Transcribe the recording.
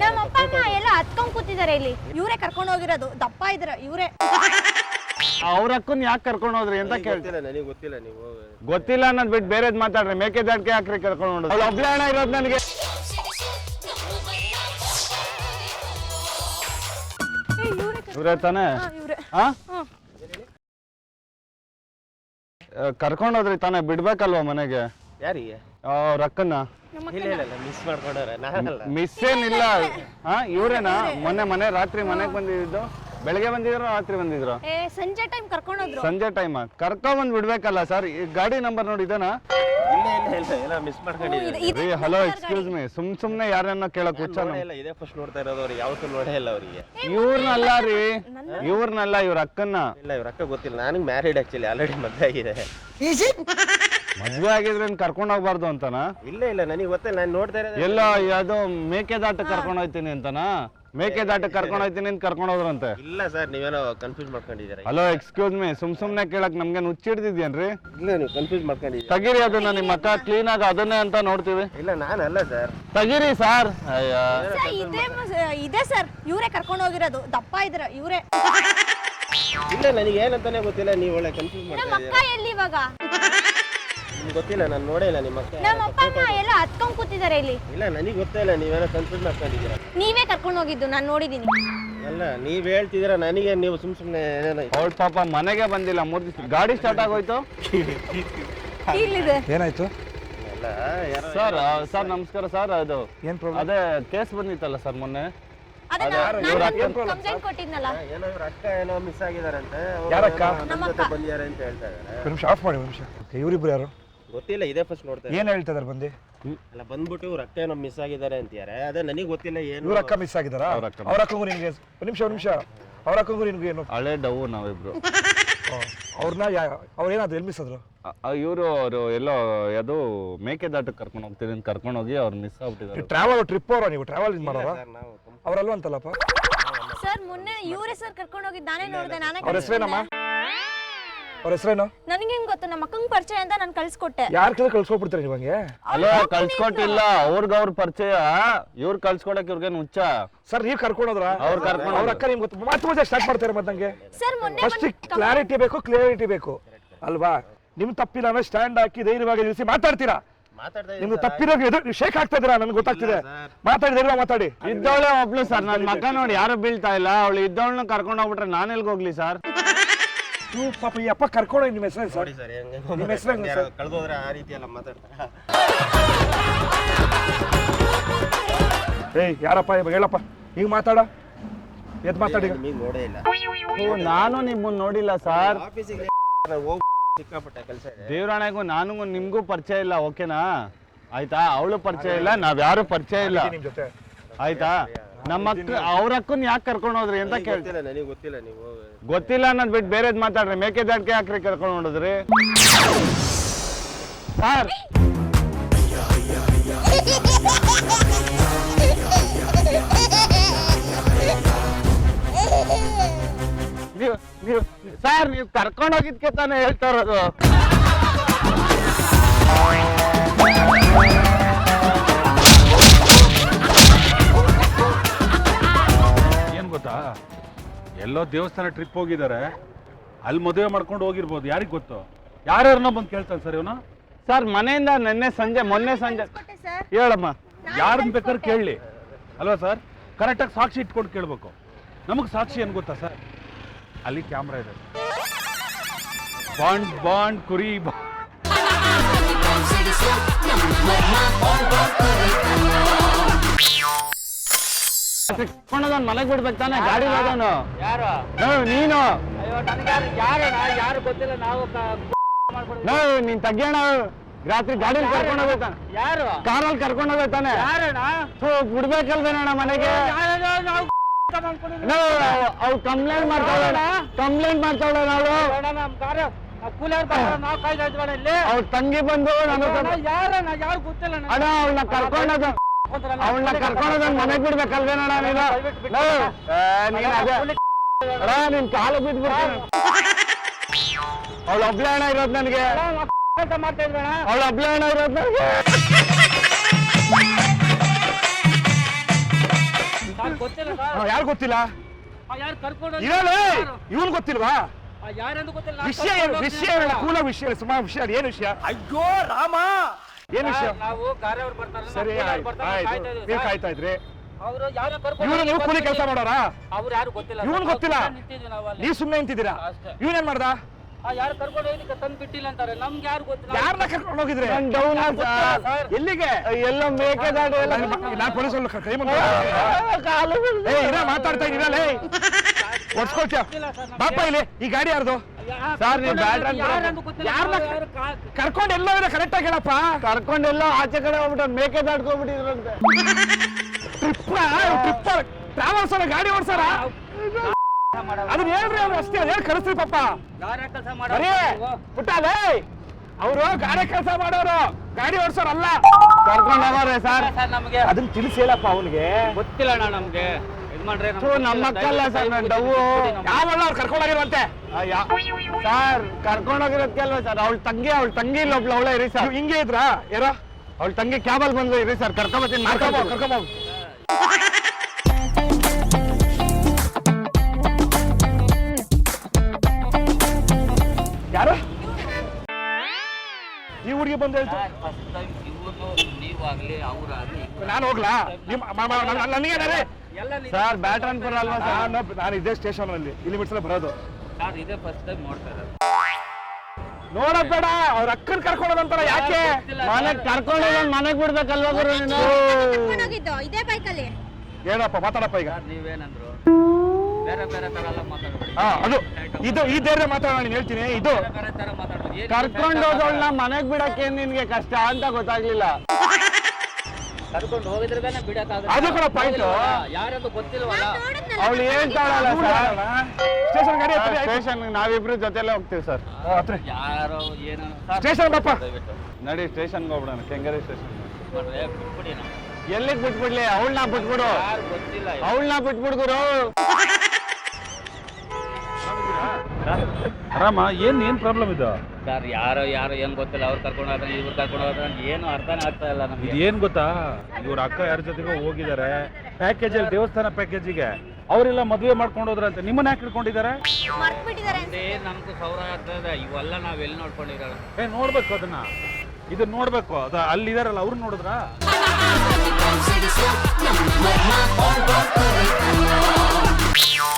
ನಮ್ಮ ಅಪ್ಪ ಅಮ್ಮ ಎಲ್ಲ ಹತ್ಕೊಂಡ್ ಕೂತಿದ್ದಾರೆ ಇಲ್ಲಿ. ಇವರೇ ಕರ್ಕೊಂಡು ಹೋಗಿರೋದು. ದಪ್ಪ ಇದ್ರ ಇವರೇ. ಅವ್ರ ಅಕ್ಕನ್ ಯಾಕೆ ಕರ್ಕೊಂಡು ಹೋದ್ರಿ ಅಂತ ಕೇಳ್ತಿ ಗೊತ್ತಿಲ್ಲ ನನಗೆ ಗೊತ್ತಿಲ್ಲ ನೀವು. ಗೊತ್ತಿಲ್ಲ ಅನ್ನೋದ್ ಬಿಟ್ಟು ಬೇರೆದ್ ಮಾತಾಡ್ರಿ. ಮೇಕೆದಾಡ್ಕೆ ಹಾಕ್ರಿ ಕರ್ಕೊಂಡು ಹೋಗೋದು. ಅವ್ಳು ಒಬ್ಳೆ ಹಣ ಇರೋದು ನನಗೆ. ಇವರೇ ಇವ್ರೆ ತಾನೇ? ಇವ್ರೆ. ಹಾ? ಹ್ಮ್. ಕರ್ಕೊಂಡು ಹೋದ್ರಿ ತಾನೇ? ಬಿಡ್ಬೇಕಲ್ವಾ ಮನೆಗೆ? ಯಾರಿಗೆ? ಅವ್ರ ಅಕ್ಕನ್ನ ಇಲ್ಲ ಇಲ್ಲ ಇಲ್ಲ ಮಿಸ್ ಮಾಡ್ಕೊಂಡವ್ರೆ ನಾನಲ್ಲ. ಮಿಸ್ ಏನಿಲ್ಲ. ಹಾ ಇವ್ರೇನಾ? ಮೊನ್ನೆ ಮನೆ ರಾತ್ರಿ ಮನೆಗೆ ಬಂದಿದ್ದು. ಬೆಳಗ್ಗೆ ಬಂದಿದ್ರು ರಾತ್ರಿ ಬಂದಿದ್ರು? ಏ ಸಂಜೆ ಟೈಮ್ ಕರ್ಕೊಂಡು ಸಂಜೆ ಟೈಮ್ ಕರ್ಕೊಂಡ್ ಬಂದ್ ಬಿಡ್ಬೇಕಲ್ಲ ಸರ್. ಈ ಗಾಡಿ ನಂಬರ್ ನೋಡಿ ಇದೇನಾ ಇಲ್ಲ ಇಲ್ಲ ಇಲ್ಲ ಎಲ್ಲ ಮಿಸ್ ಮಾಡ್ಕೊಂಡಿದ್ದಾರೆ ಇದು- ರೀ ಹಲೋ ಎಕ್ಸ್ಕ್ಯೂಸ್ ಮೀ ಸುಮ್ ಸುಮ್ನೆ ಯಾರನ್ನ ಕೇಳಕ್ ಹುಚ್ಚ ನೋಡೇ ಇಲ್ಲ ಇದೇ ಫಸ್ಟ್ ನೋಡ್ತಾ ಇರೋದು ಅವ್ರಿಗೆ. ಯಾವತ್ತೂ ನೋಡೇ ಇಲ್ಲ ಅವರಿಗೆ. ಇವ್ರನ್ನಲ್ಲ ರೀ. ಇವ್ರನ್ನಲ್ಲ ಇವ್ರ ಅಕ್ಕನ್ನ. ಇಲ್ಲ ಇವ್ರ ಅಕ್ಕ ಗೊತ್ತಿಲ್ಲ. ನನಗೆ ಮ್ಯಾರಿಡ್ ಆಕ್ಚುಲಿ ಆಲ್ರೆಡಿ ಮದುವೆ ಆಗಿದೆ. ಮದ್ವೆ ಆಗಿದ್ರೆ ಕರ್ಕೊಂಡು ಹೋಗ್ಬಾರ್ದು ಅಂತಾನಾ? ಇಲ್ಲ ಇಲ್ಲ ನನಗೆ ಗೊತ್ತಿಲ್ಲ ನಾನು ನೋಡ್ತಾ ಇರೋದು ಎಲ್ಲ ಅದು ಮೇಕೆದಾಟ ಕರ್ಕೊಂಡ್ ಹೋಗ್ತೀನಿ ಅಂತನಾ? ಮೇಕೆದಾಟ ಕರ್ಕೊಂಡು ಹೋಗ್ತೀನಿ ಅಂತ ಕರ್ಕೊಂಡ್ ಹೋದ್ರಂತೆ. ಇಲ್ಲ ಸರ್ ನೀವೇನೋ ಕನ್ಫ್ಯೂಸ್ ಮಾಡ್ಕೊಂಡಿದ್ದೀರಾ ಹಲೋ ಎಕ್ಸ್ಕ್ಯೂಸ್ ಮೀ ಸುಮ್ ಸುಮ್ನೆ ಕೇಳಕ್ ನಮ್ಗೆ ಹುಚ್ಚಿಡ್ದಿದ್ಯೇನ್ರಿ ಇಲ್ಲ ನೀವು ಕನ್ಫ್ಯೂಸ್ ಮಾಡ್ಕೊಂಡಿದ್ದೀರಾ. ತಗಿರಿ ಅದನ್ನ ನಿಮ್ಮ ಅಕ್ಕ ಕ್ಲೀನ್ ಆಗ ಅದನ್ನೇ ಅಂತ ನೋಡ್ತೀವಿ. ಇಲ್ಲ ನಾನಲ್ಲ ಸರ್. ತಗಿರಿ ಸಾರ್. ಅಯ್ಯ ಸರ್, ಇದೇ ಮ- ಇದೆ ಸರ್ ಇವರೇ ಕರ್ಕೊಂಡು ಹೋಗಿರೋದು ದಪ್ಪ ಇದ್ರ ಇವರೇ. ಇಲ್ಲ ನನಗೆ ಏನಂತಾನೆ ಗೊತ್ತಿಲ್ಲ ನೀವು ಒಳ್ಳೆ ಕನ್ಫ್ಯೂಸ್ ನಮ್ಮ ಮಾಡ್ತಾ ಅಕ್ಕ ಎಲ್ಲಿ ಇವಾಗ? ನಿಮ್ಗೆ ಗೊತ್ತಿಲ್ಲ ನಾನು ನೋಡೇ ಇಲ್ಲ ನಿಮ್ಮ ಅಕ್ಕ. ನಮ್ಮ ಅಪ್ಪ ಅಮ್ಮ ಎಲ್ಲ ಹತ್ಕೊಂಡ್ ಕೂತಿದ್ದಾರೆ ಇಲ್ಲಿ. ಇಲ್ಲ ನನಗೆ ಗೊತ್ತೇ ಇಲ್ಲ ನೀವೇನೋ ಕನ್ಫ್ಯೂಸ್ ಮಾಡ್ಕೊಂಡಿದ್ದೀರಾ? ನೀವೇ ಕರ್ಕೊಂಡು ಹೋಗಿದ್ದು ನಾನು ನೋಡಿದ್ದೀನಿ. ಅಲ್ಲ ನೀವು ಹೇಳ್ತಿದ್ದೀರಾ ನನಗೆ ನೀವು ಸುಮ್ ಸುಮ್ಮನೆ ಏನೇನೋ ಅವಳ ಪಾಪ ಮನೆಗೆ ಬಂದಿಲ್ಲ ಮೂರ್ ದಿವಸ ಗಾಡಿ ಸ್ಟಾರ್ಟ್ ಆಗೋಯ್ತು? ಇಲ್ಲಿದೆ. ಏನಾಯ್ತು? ಯಾರೋ ಸರ್ ಸರ್ ನಮಸ್ಕಾರ ಸರ್ ಅದು ಏನ್ ಪ್ರಾಬ್ಲಮ್ ಅದೇ ಕೇಸ್ ಬಂದಿತ್ತಲ್ಲ ಸರ್ ಮೊನ್ನೆ. ಅದೇ ಕಂಪ್ಲೇಂಟ್ ಕೊಟ್ಟಿದ್ನಲ್ಲ. ಏನೋ ಇವ್ರ ಅಕ್ಕ ಏನೋ ಮಿಸ್ ಆಗಿದಾರಂತೆ ಯಾರಕ್ಕ? ನಮ್ಮ ಜೊತೆ ಬಂದಿದ್ದಾರೆ ಅಂತ ಹೇಳ್ತಾ ಇದ್ದಾರೆ ಒಂದು ನಿಮಿಷ ಆಫ್ ಮಾಡಿ ಒಂದು ನಿಮಿಷ. ಓಕೆ ಇವರಿಬ್ರು ಯಾರು? ಗೊತ್ತಿಲ್ಲ ಇದೇ ಫಸ್ಟ್ ನೋಡ್ತಾರೆ. ಏನು ಹೇಳ್ತಾ ಇದಾರೆ ಬಂದು? ಅಲ್ಲ ಬಂದ್ಬಿಟ್ಟು ಇವ್ರ ಅಕ್ಕ ಏನೋ ಮಿಸ್ ಆಗಿದ್ದಾರೆ ಅಂತಾರೆ ಅದೇ ನನಗೆ ಗೊತ್ತಿಲ್ಲ ಏನು. ಇವ್ರ ಅಕ್ಕ ಮಿಸ್ ಆಗಿದಾರ ಅವ್ರ ಅಕ್ಕ ಅವ್ರ ಅಕ್ಕಂಗೂ ನಿನ್ಗೆ ಒಂದು ನಿಮಿಷ ಒಂದು ನಿಮಿಷ. ಅವ್ರ ಅಕ್ಕಂಗೂ ನಿನ್ಗೆ ಏನು? ಹಳೆ ಡವ್ ನಾವಿಬ್ರು. ಅವ್ರನ್ನ ಅವ್ರು ಏನಾದ್ರು ಎಲ್ಲಿ ಮಿಸ್ ಆದ್ರು? ಇವರು ಅವರು ಎಲ್ಲೋ ಮೇಕೆ ಮೇಕೆದಾಟಕ್ಕೆ ಕರ್ಕೊಂಡು ಹೋಗ್ತೀನಿ ಅಂತ ಕರ್ಕೊಂಡು ಹೋಗಿ ಅವ್ರು ಮಿಸ್ ಆಗ್ಬಿಟ್ಟಿದ್ದಾರೆ. ಟ್ರಾವೆಲ್ ಟ್ರಿಪ್ ಅವರ ನೀವು? ಟ್ರಾವೆಲ್ ಇದು ಮಾಡೋರ? ನಾವು ಅವರಲ್ವ ಅಂತಲ್ಲಪ್ಪ? ಸರ್ ಮೊನ್ನೆ ಇವರೇ ಸರ್ ಕರ್ಕೊಂಡು ಹೋಗಿದ್ದು ನಾನೇ ನೋಡಿದೆ ನಾನೇ ಅವ್ರ ಹೆಸರೇನಮ್ಮ? ಅವ್ರ ಹೆಸರೇನು? ನನಗೆ ಹೆಂಗ್ ಗೊತ್ತು ನಮ್ಮ ಅಕ್ಕಂಗ್ ಪರಿಚಯ ಅಂತ ನಾನು ಕಳ್ಸ್ಕೊಟ್ಟೆ. ಯಾರ ಕೈ ಕಳ್ಸ್ಕೊಟ್ಬಿಡ್ತಾರೆ ನಿಮಗೆ ಅಲ್ಲ ಕಳ್ಸ್ಕೊಟ್ಟಿಲ್ಲ ಅವ್ರಿಗೆ ಅವ್ರ ಪರಿಚಯ. ಇವ್ರು ಕಳ್ಸ್ಕೊಡಕ್ ಇವ್ರಿಗೇನು ಹುಚ್ಚ? ಸರ್ ನೀವು ಕರ್ಕೊಂಡೋದ್ರ? ಅವ್ರ ಕರ್ಕೊಂಡು ಅವ್ರ ಅಕ್ಕ ನಿಮ್ಗೆ ಗೊತ್ತು. ಮತ್ತೆ ಮತ್ತೆ ಸ್ಟಾರ್ಟ್ ಮಾಡ್ತಾರೆ ಮತ್ತೆ ನಂಗೆ? ಸರ್ ಮೊನ್ನೆ ಫಸ್ಟ್ ಕ್ಲಾರಿಟಿ ಬೇಕು ಕ್ಲಿಯರಿಟಿ ಬೇಕು. ಅಲ್ವಾ? ನಿಮ್ ತಪ್ಪಿಲ್ಲ ಅಂದ್ರೆ ಸ್ಟ್ಯಾಂಡ್ ಹಾಕಿ ಧೈರ್ಯವಾಗಿ ನಿಲ್ಲಿಸಿ ಮಾತಾಡ್ತೀರಾ? ಮಾತಾಡ್ತಾ ನಿಮ್ಗೆ ತಪ್ಪಿರೋ ಎದುರು ಶೇಕ್ ಆಗ್ತಾ ಇದ್ದೀರಾ ನನ್ಗೆ ಗೊತ್ತಾಗ್ತಿದೆ. ಮಾತಾಡಿ ಧೈರ್ಯ ಮಾತಾಡಿ. ಇದ್ದವಳೆ ಒಬ್ಳು ಸರ್ ನನ್ನ ಮಗ ನೋಡಿ ಯಾರು ಬೀಳ್ತಾ ಇಲ್ಲ. ಅವಳು ಇದ್ದವಳನ್ನ ಕರ್ಕೊಂಡು ಹೋಗ್ಬಿಟ್ರೆ ನಾನು ಎಲ್ಗೆ ಹೋಗ್ಲಿ ಸರ್? ನೀವು ಪಾಪ ಈ ಅಪ್ಪ ಕರ್ಕೊಂಡು ನಿಮ್ಮ ಹೆಸರು ಸರ್. ನೋಡಿ ಸರ್ ಹೆಂಗೆ ನಿಮ್ಮ ಹೆಸರೇನು ಸರ್? ಕಳೆದೋದ್ರೆ ಆ ರೀತಿ ಎಲ್ಲ ಮಾತಾಡ್ತಾರೆ. ಏಯ್ ಯಾರಪ್ಪ ಇವಾಗ ಹೇಳಪ್ಪ ಈಗ ಮಾತಾಡ. ಎದ್ ಮಾತಾಡಿ. ನಿಮಗೆ ನೋಡೇ ಇಲ್ಲ. ಓ, ನಾನು ನಿಮ್ಮನ್ನ ನೋಡಿಲ್ಲ ಸರ್. ಆಫೀಸಿಗೆ ಹೋಗಿ ಸಿಕ್ಕಾಪಟ್ಟೆ ಕೆಲಸ ಇದೆ. ದೇವ್ರಾಣೆಗೂ ನಾನು ನಿಮ್ಗೂ ಪರಿಚಯ ಇಲ್ಲ ಓಕೆನಾ? ಆಯ್ತಾ? ಅವಳು ಪರಿಚಯ ಇಲ್ಲ ನಾವ್ ಯಾರು ಪರಿಚಯ ಇಲ್ಲ. ನಿಮ್ ಜೊತೆ. ಆಯ್ತಾ? ನಮ್ಮ ಅಕ್ಕ ಅವ್ರ ಅಕ್ಕನ್ ಯಾಕೆ ಕರ್ಕೊಂಡು ಹೋದ್ರಿ ಅಂತ ಕೇಳ್ತೀನಿ. ಗೊತ್ತಿಲ್ಲ ನನಗೆ ಗೊತ್ತಿಲ್ಲ ನೀವು ಗೊತ್ತಿಲ್ಲ ಅನ್ನೋದ್ ಬಿಟ್ಟು ಬೇರೆದ್ ಮಾತಾಡ್ರಿ. ಮೇಕೆದಾಟ್ಗೆ ಯಾಕ್ರಿ ಕರ್ಕೊಂಡು ನೋಡಿದ್ರಿ ಸರ್. ನೀವು ನೀವು ಸರ್ ನೀವು ಕರ್ಕೊಂಡು ಹೋಗಿದ್ಕೆ ತಾನೇ ಹೇಳ್ತಾ ಇರೋದು. ಎಲ್ಲೋ ದೇವಸ್ಥಾನ ಟ್ರಿಪ್ ಹೋಗಿದ್ದಾರೆ ಅಲ್ಲಿ ಮದುವೆ ಮಾಡ್ಕೊಂಡು ಹೋಗಿರ್ಬೋದು ಯಾರಿಗ್ ಗೊತ್ತು? ಯಾರ್ಯಾರನ್ನ ಬಂದು ಕೇಳ್ತಾನೆ ಸರ್ ಇವನು? ಸರ್ ಮನೆಯಿಂದ ನಿನ್ನೆ ಸಂಜೆ ಮೊನ್ನೆ ಸಂಜೆ. ಹೇಳಮ್ಮ. ಯಾರನ್ನ ಬೇಕಾದ್ರೆ ಕೇಳಲಿ ಅಲ್ವಾ ಸರ್? ಕರೆಕ್ಟಾಗಿ ಸಾಕ್ಷಿ ಇಟ್ಕೊಂಡು ಕೇಳಬೇಕು. ನಮಗೆ ಸಾಕ್ಷಿ ಏನು ಗೊತ್ತಾ ಸರ್? ಅಲ್ಲಿ ಕ್ಯಾಮ್ರಾ ಇದೆ. ಬಾಂಡ್ ಬಾಂಡ್ ಕುರಿ ಬಾ ಕರ್ಕೊಂಡೋದನ್ ಮನೆಗೆ ಬಿಡ್ಬೇಕು ತಾನೆ ಗಾಡಿ ಹೋದವನು ಯಾರು? ನೀನು. ಅಯ್ಯೋ ನನಗ್ಯಾರು ಯಾರಣ್ಣ ಯಾರು ಗೊತ್ತಿಲ್ಲ ನಾವು ನೀನ್ ತಗ್ಗೋಣ. ರಾತ್ರಿ ಗಾಡಿಲಿ ಕರ್ಕೊಂಡು ಹೋಗ್ತಾನೆ ಯಾರು? ಕಾರಲ್ಲಿ ಕರ್ಕೊಂಡು ಹೋಗ್ತಾನೆ ಬಿಡ್ಬೇಕಲ್ವೇನಣ್ಣ ಮನೆಗೆ? ಅವ್ ಕಂಪ್ಲೇಂಟ್ ಮಾಡ್ತಾವಣ ಕಂಪ್ಲೇಂಟ್ ಮಾಡ್ತಾವಳ ನಾವು. ಅವ್ರ ತಂಗಿ ಬಂದು ಯಾರು ಯಾರು ಗೊತ್ತಿಲ್ಲ. ಅಣ್ಣ ಅವ್ನ ಕರ್ಕೊಂಡೋದ ಕೊಂತ್ರಲ್ಲ. ಕರ್ಕೊಂಡು ಮನೆಗ್ ಮನೆಗೆ ಬಿಡ್ಬೇಕಲ್ವೇನಣ್ಣ ನೀನು ನೀನ್ ಕಾಲು ಬಿದ್ಬಿಡ್ತೀನಿ ಅವಳು ಒಬ್ಳೆ ಹಣ ಇರೋದು ನನಗೆ. ಅವಳು ಒಬ್ಳೆ ಹಣ ಇರೋದು ನನಗೆ. ಗೊತ್ತಿಲ್ಲ ಸರ್? ಯಾರು ಗೊತ್ತಿಲ್ಲ? ಯಾರು ಕರ್ಕೊಂಡು ಹೋಗಿ- ಇರಲೇ ಯಾರು? ಇವನ್ ಗೊತ್ತಿಲ್ವಾ? ಆ, ಯಾರೆಂದು ಗೊತ್ತಿಲ್ಲ. ವಿಷಯ ವಿಷಯ ಕೂಲ ವಿಷಯ ಸುಮಾರು ವಿಷಯ ಏನ್ ಏನು ವಿಷಯ? ಅಯ್ಯೋ ರಾಮ! ಏನು ವಿಷಯ? ನಾವು ಕಾರ್ಯವ್ರು ಬರ್ತಾರೆ ಸರಿ ಆಯ್ತು. ಆಯ್ತು. ನೀವು ಕಾಯ್ತಾ ಇದ್ರಿ. ಅವರು ಯಾರು ಕರ್ಕೊಂಡು ಇವ್ರು ನೀವು ಕೂಲಿ ಕೆಲಸ ಮಾಡೋರಾ? ಅವ್ರು ಯಾರು ಗೊತ್ತಿಲ್ಲ ಇವ್ನ್. ಗೊತ್ತಿಲ್ಲ? ನಾವು ನಿಂತಿದ್ವಿ ನಾವು ಅಲ್ಲಿ. ನೀವು ಸುಮ್ಮನೆ ನಿಂತಿದ್ದೀರಾ? ಅಷ್ಟೇ. ಇವನೇನ್ ಮಾಡ್ದ? ಆ, ಯಾರು ಕರ್ಕೊಂಡು ತಂದು ಬಿಟ್ಟಿಲ್ಲ ಅಂತಾರೆ. ನಮ್ಗೆ ಯಾರು ಗೊತ್ತಿಲ್ಲ ಯಾರನ್ನ ಕರ್ಕೊಂಡು ಹೋಗಿದ್ರೆ? ಡೌನ್. ಎಲ್ಲಿಗೆ? ಎಲ್ಲ ಎಲ್ಲ ನಾನು ಪೊಲೀಸ್ ಕೈ ಮುಂದೆ ಕಾಲು ಏ ಇರ ಮಾತಾಡ್ತಾ ಇದ್ದೀರಲ್ಲ ಹೊಡ್ಸ್ಕೊಳ್ತೀಯ ಬಾಪ ಇಲ್ಲಿ ಈ ಗಾಡಿ ಯಾರ್ದು? ಸರ್, ನೀವು ಕರ್ಕೊಂಡು ಬ್ಯಾಟ್ರಿ ಕರ್ಕೊಂಡು ಎಲ್ಲ ಕರೆಕ್ಟ್ ಆಗಿ ಹೇಳಪ್ಪ. ಕರ್ಕೊಂಡೆಲ್ಲ ಆಚೆ ಕಡೆ ಹೋಗ್ಬಿಟ್ಟು ಮೇಕೆ ದಾಟ್ಕೊಂಡ್ಬಿಟ್ಟಿದ್ರಂತೆ. ಟ್ರಿಪ್ ಟ್ರಿಪ್ ಟ್ರಾವೆಲ್ಸ್ ಗಾಡಿ ಓಡ್ಸಾರ. ಅದನ್ನ ಹೇಳ್ರಿ ಅವ್ರು ಅಷ್ಟೇ ಅದ್ ಹೇಳಿ ಕಳಿಸ್ರಿ ಪಾಪ. ಬರೀ ಪುಟ್ಟಲೇ ಅವರು ಗಾಡಿ ಕೆಲಸ ಮಾಡೋರು ಗಾಡಿ ಓಡ್ಸೋರಲ್ಲ. ಕರ್ಕೊಂಡು ಹೋಗೋರೆ ಸರ್. ಸರ್ ನಮಗೆ. ಅದನ್ನ ತಿಳಿಸಿ ಹೇಳಪ್ಪ ಅವನಿಗೆ. ಗೊತ್ತಿಲ್ಲ ಅಣ್ಣ ನಮ್ಗೆ. ನಮ್ಮ ಅಕ್ಕಲ್ಲ ಸರ್ ನನ್ನ ಡವ್ವು. ಯಾವಲ್ಲ ಅವ್ರು ಕರ್ಕೊಂಡೋಗಿರುವಂತೆ ಸರ್ ಕರ್ಕೊಂಡೋಗಿರೋದಕ್ಕೆಲ್ವ ಸರ್? ಅವಳ ತಂಗಿ ಅವಳ ತಂಗಿ ಇಲ್ಲೊಬ್ಳು ಅವಳೇ ಇರಿ ಸರ್. ಹಿಂಗೆ ಇದ್ರಾ? ಯಾರೋ ಅವಳ ತಂಗಿ ಕ್ಯಾಬಲ್ ಬಂದ್ರೆ ಇರಿ ಸರ್ ಕರ್ಕೊಂಬತ್ತೀನಿ ಕರ್ಕೊಂಬ ಕರ್ಕೊಂಬ ಯಾರು? ಈ ಹುಡುಗಿ ಬಂದ ನಾನು ಹೋಗ್ಲಾ? ನಿಮ್ ನನಗೆ ಸರ್ ಬ್ಯಾಟ್ರನ್ಪುರ ಅಲ್ವಾ ಸರ್? ನಾನು ನಾನು ಇದೇ ಸ್ಟೇಷನ್ ಅಲ್ಲಿ ಇಲ್ಲಿ ಬಿಡ್ಸಲ ಬರೋದು. ಸರ್ ಇದೇ ಫಸ್ಟ್ ಟೈಮ್ ನೋಡ್ತಾ ಇರೋದು. ನೋಡಬೇಡ ಬೇಡ ಅವ್ರ ಅಕ್ಕನ್ ಕರ್ಕೊಂಡೋದಂತಾರ ಯಾಕೆ? ಮನೆಗ್ ಕರ್ಕೊಂಡು ಮನೆಗ್ ಬಿಡ್ಬೇಕಲ್ವಾ ಗುರು ನೀನು? ಕರ್ಕೊಂಡೋಗಿದ್ದು? ಇದೇ ಬೈಕಲ್ಲಿ ಏನಪ್ಪ ಮಾತಾಡಪ್ಪ ಈಗ. ಸರ್ ನೀವೇನಂದ್ರು? ಬೇರೆ ಬೇರೆ ತರ ಎಲ್ಲ ಮಾತಾಡ್ಬೇಡಿ. ಹಾ ಅದು ಇದು ಈ ದೇವ್ರೆ ಮಾತಾಡೋಣ ನೀನು ಹೇಳ್ತೀನಿ ಇದು ಬೇರೆ ಬೇರೆ ತರ ಮಾತಾಡ್ಬೇಡಿ. ಕರ್ಕೊಂಡು ಹೋದವಳನ್ನ ಮನೆಗ್ ಬಿಡಕ್ಕೆ ನಿನ್ಗೆ ಕಷ್ಟ ಅಂತ ಗೊತ್ತಾಗ್ಲಿಲ್ಲ. ಕರ್ಕೊಂಡು ಹೋಗಿದ್ರೆ ಬಿಡಕ್ಕಾಗ ಅದು ಕೂಡ point. ಯಾರಂದು ಗೊತ್ತಿಲ್ವಲ್ಲ. ಅವಳು ಏನ್ ತಾಳಲ್ಲ ಸರ್. ಸ್ಟೇಷನ್ ಗಾಡಿ ಹತ್ತಿರ ಆಯ್ತು. ಸ್ಟೇಷನ್ ನಾವಿಬ್ರು ಜೊತೆಲೆ ಹೋಗ್ತೀವಿ ಸರ್. ಹಾ, ಹತ್ರ. ಯಾರೋ ಏನೋ ಸರ್. ಸ್ಟೇಷನ್ ಬಪ್ಪ. ದಯವಿಟ್ಟು ನಡಿ ಸ್ಟೇಷನ್ಗೆ ಹೋಗ್ಬಿಡೋಣ ಕೆಂಗರಿ ಸ್ಟೇಷನ್ ಮಾಡ್ರೆ ಬಿಟ್ಬಿಡಿ ನಾವು ಎಲ್ಲಿಗ್ ಬಿಟ್ಬಿಡ್ಲಿ? ಅವಳನ್ನ ಬಿಟ್ಬಿಡು. ಯಾರು ಗೊತ್ತಿಲ್ಲ ಅವಳನ್ನ ಬಿಟ್ಬಿಡು ಗುರು ಆರಾಮ? ಏನ್ ಏನ್ ಪ್ರಾಬ್ಲಮ್ ಇದು? ಸರ್ ಯಾರೋ ಯಾರೋ ಏನು ಗೊತ್ತಿಲ್ಲ ಅವ್ರು ಕರ್ಕೊಂಡು ಹೋದ್ರೆ ಇವ್ರು ಕರ್ಕೊಂಡು ಹೋದ್ರೆ ಏನು ಅರ್ಥನೇ ಆಗ್ತಾ ಇಲ್ಲ ನಮ್ಗೆ. ಏನ್ ಗೊತ್ತಾ? ಇವ್ರ ಅಕ್ಕ ಯಾರ ಜೊತೆಗೋ ಹೋಗಿದ್ದಾರೆ ಪ್ಯಾಕೇಜ್ ಅಲ್ಲಿ ದೇವಸ್ಥಾನ ಪ್ಯಾಕೇಜಿಗೆ ಅವರೆಲ್ಲ ಮದುವೆ ಮಾಡ್ಕೊಂಡು ಹೋದ್ರಂತೆ ನಿಮ್ಮನ್ನ ಯಾಕೆ ಹಿಡ್ಕೊಂಡಿದ್ದಾರೆ ಮರ್ತ್ಬಿಟ್ಟಿದ್ದಾರೆ ಅದೇ ನಮ್ಗೂ ಸೌರ ಆಗ್ತದೆ ಇವೆಲ್ಲ ನಾವ್ ಎಲ್ಲಿ ನೋಡ್ಕೊಂಡಿರೋಣ ಏ ನೋಡ್ಬೇಕು ಅದನ್ನ. ಇದನ್ನ ನೋಡ್ಬೇಕು. ಅದ ಅಲ್ಲಿದಾರಲ್ಲ ಅವ್ರು ನೋಡಿದ್ರಾ?